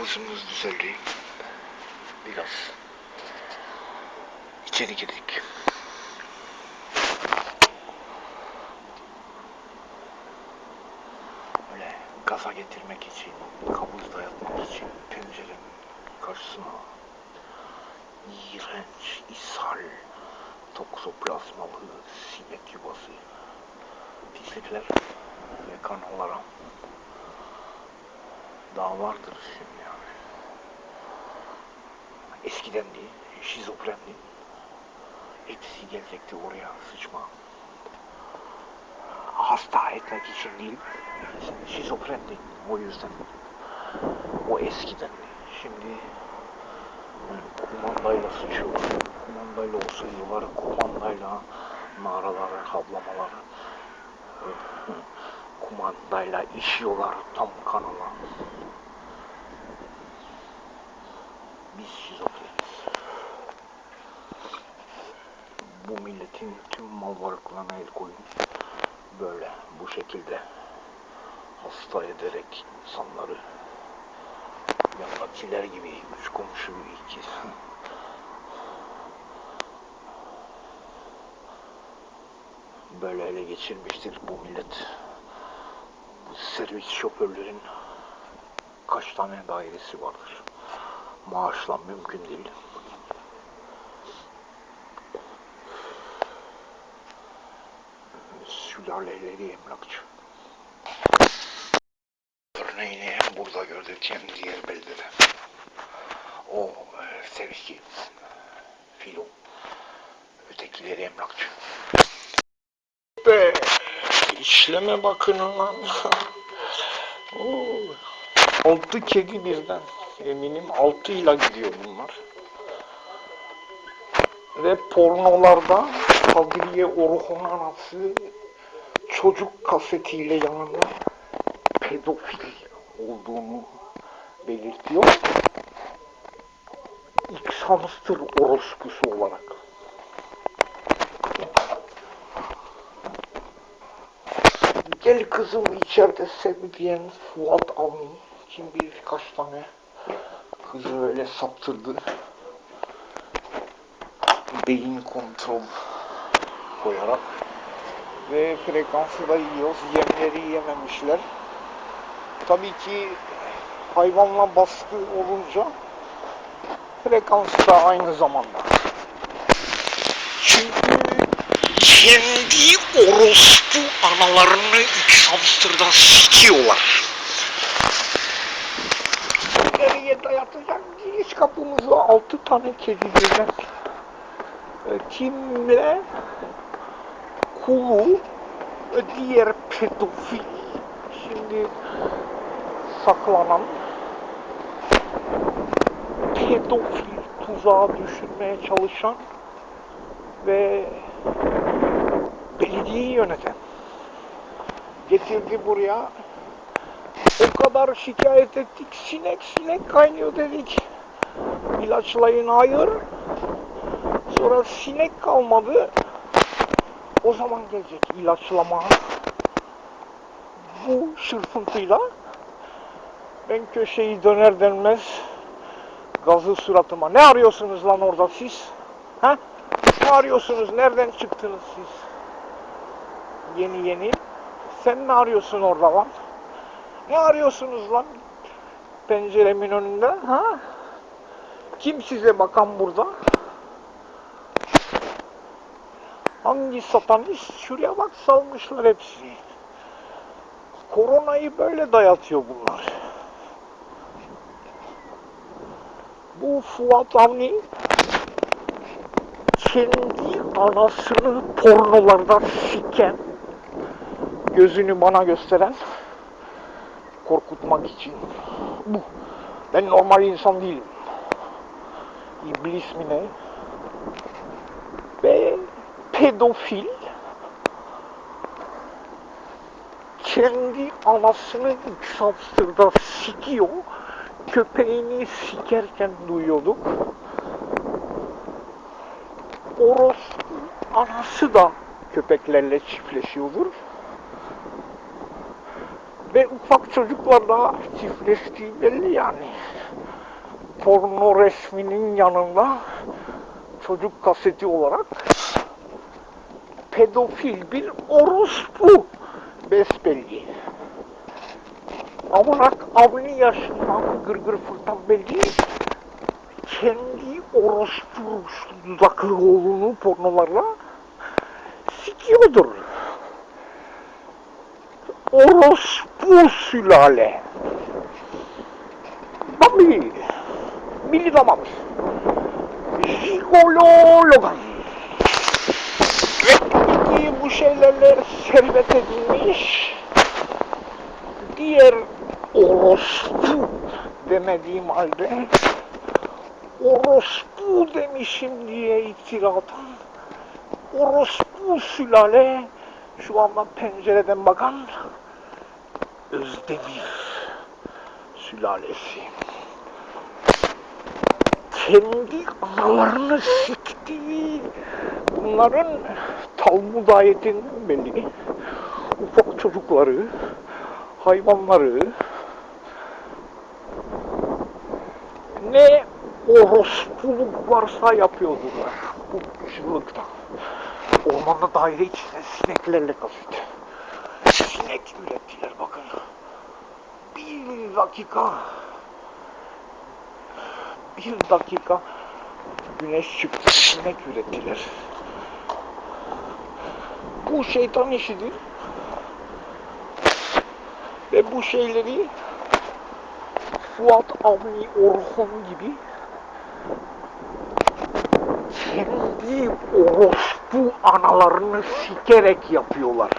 nabzımız düzeldi. Biraz içeri girdik. Böyle gaza getirmek için, kabız dayatmak için pencerenin karşısına iğrenç, ishal, toksoplazmalı sinek yuvası, pislikler ve kanallara daha vardır şimdi yani. Eskiden değil, şizofrendi. Hepsi gelecekti oraya sıçma. Hasta etmek için değil, şizofrendi o yüzden. O eskiden. Şimdi kumandayla sıçıyorlar, kumandayla osuruyorlar, kumandayla mağaraları, havlamalar, kumandayla işiyorlar tam kanala. Biz şizofreniz. Bu milletin tüm mal varlıklarına el koyun. Böyle bu şekilde hasta ederek insanları yandakiler gibi üç komşu iki böyle ele geçirmiştir bu millet. Servis şoförlerin kaç tane dairesi vardır. Maaşla mümkün değil. Sülaleleri emlakçı. Örneğini burada gördük hem diğer beldede. O e, servisçi, filo. Ötekileri emlakçı. Be, işleme bakın lan. Altı kedi birden. Eminim altıyla gidiyor bunlar. Ve pornolarda Kadriye Orhon anası çocuk kasetiyle yanında pedofil olduğunu belirtiyor. X hamster orospusu olarak. Gel kızım içeride sev diyen Fuat Avni kim bilir kaç tane kızı öyle saptırdı. Beyin kontrol koyarak ve frekansı da yiyoruz. Yemleri yememişler. Tabii ki hayvanla baskı olunca frekans da aynı zamanda. Çünkü kendi orospu analarını X hamster'dan sikiyorlar. Nereye dayatacak giriş kapımızı altı tane kedi birden. E, Kimle? Kulu diğer pedofil şimdi saklanan pedofil tuzağa düşürmeye çalışan ve belediyeyi yöneten. Getirdi buraya. O kadar şikayet ettik. Sinek sinek kaynıyor dedik. İlaçlayın hayır. Sonra sinek kalmadı. O zaman gelecek ilaçlama. Bu şırfıntıyla ben köşeyi döner dönmez gazı suratıma. Ne arıyorsunuz lan orada siz? Ha ne arıyorsunuz? Nereden çıktınız siz? Yeni yeni. Sen ne arıyorsun orada lan? Ne arıyorsunuz lan? Penceremin önünde ha? Kim size bakan burada? Hangi satanist? Şuraya bak salmışlar hepsini. Koronayı böyle dayatıyor bunlar. Bu Fuat Avni kendi anasını pornolarda siken gözünü bana gösteren korkutmak için bu. Ben normal insan değilim. İblis mi ne? Ve pedofil kendi anasını X-Hamster'da sikiyor. Köpeğini sikerken duyuyorduk. Orospu anası da köpeklerle çiftleşiyordur. Ve ufak çocuklarla çiftleştiği belli yani. porno resminin yanında çocuk kaseti olarak pedofil bir orospu besbelli. Amarak avni yaşından gırgır fırtan belli kendi orospu dudaklı oğlunu pornolarla sikiyordur. Orospu sülale. Bambi. Milli damat. Jigolo Logan. Ve bu şeylerle servet edilmiş diğer orospu demediğim halde orospu demişim diye iftira atan orospu sülale şu anda pencereden bakan Özdemir sülalesi. Kendi analarını siktiği bunların Talmud ayetinden belli. Ufak çocukları, hayvanları ne orospuluk varsa yapıyordular bu çığlıkta. Ormanda daire içinde sineklerle kasıt. Sinek ürettiler bakın. Bir dakika bir dakika güneş çıktı sinek ürettiler. Bu şeytan işidir. Ve bu şeyleri Fuat Avni Orhun gibi kendi orospu analarını sikerek yapıyorlar.